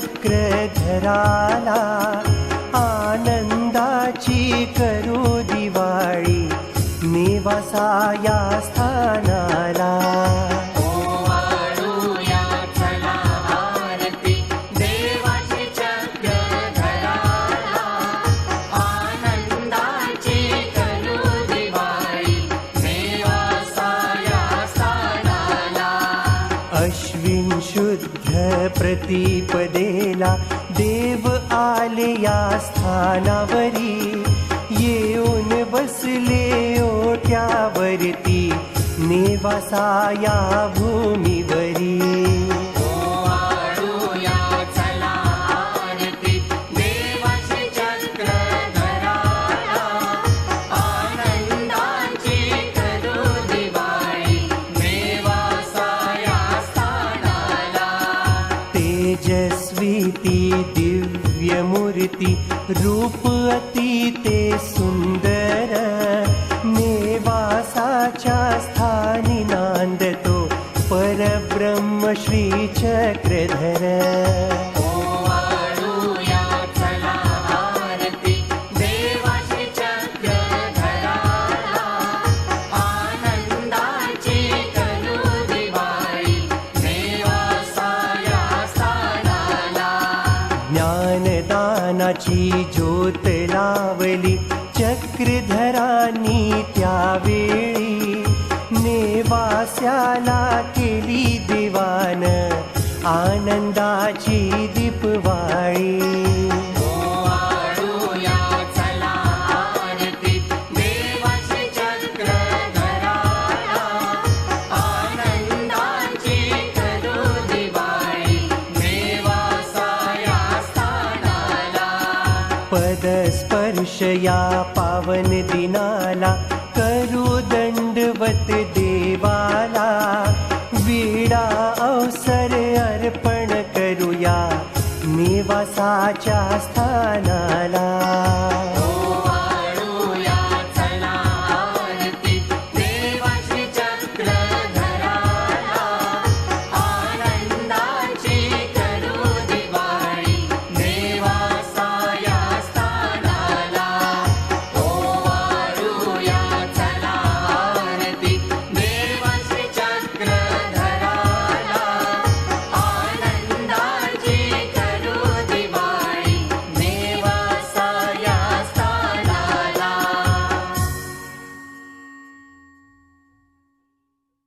चक्रधराला आनंदाची करू दिवाळी निवासा प्रतिपदेला देव आले या स्थानावरी. येऊन बसले ओट्यावरती नेवासा या भूमीवरी. मूर्ति रूप रूपति सुन्दर। मे वासा स्थानि नान्दतो परब्रह्मश्रीचक्रधर ज्ञानदानाची ज्योत लावली चक्रधरांनी त्यावेळी नेवास्याला केली दिवान आनंदाची दीपवाळी या पावन दिनाला करू दंडवत देवाला. विडा अवसर अर्पण करूया निवासाच्या स्थानाला.